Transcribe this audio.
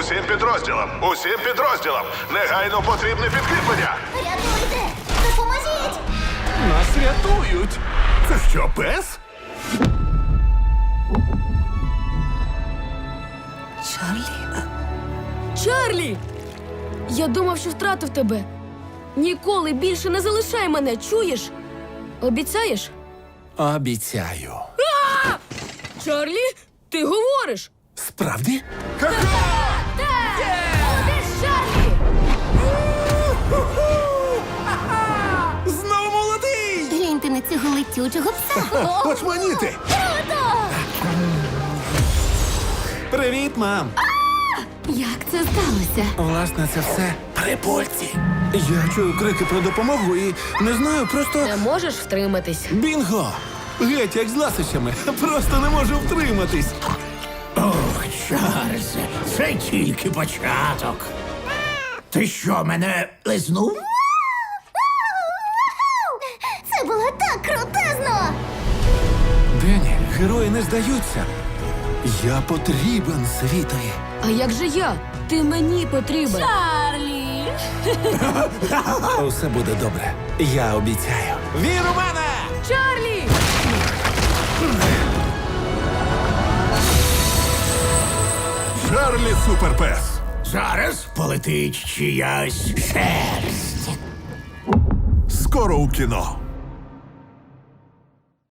Усім підрозділам, усім підрозділам. Негайно потрібне підкріплення. Рятуйте! Допоможіть! Нас рятують. Це що, пес? Чарлі? Чарлі! Я думав, що втратив тебе. Ніколи більше не залишай мене, чуєш? Обіцяєш? Обіцяю. Чарлі, ти говориш? Справді? Куди Цього летючого пса. Почманіти! Привіт, мам! Як це сталося? Власне, це все припольці. Я чую крики про допомогу і не знаю, просто. Не можеш втриматись. Бінго! Геть, як з ласощами. Просто не можу втриматись. Ох, Чарльзе, це тільки початок. Ти що, мене лизнув? Герої не здаються. Я потрібен світові. А як же я? Ти мені потрібен. Чарлі! Усе буде добре. Я обіцяю. Вір у мене! Чарлі! Чарлі Суперпес. Зараз полетить чиясь шерсть. Скоро у кіно.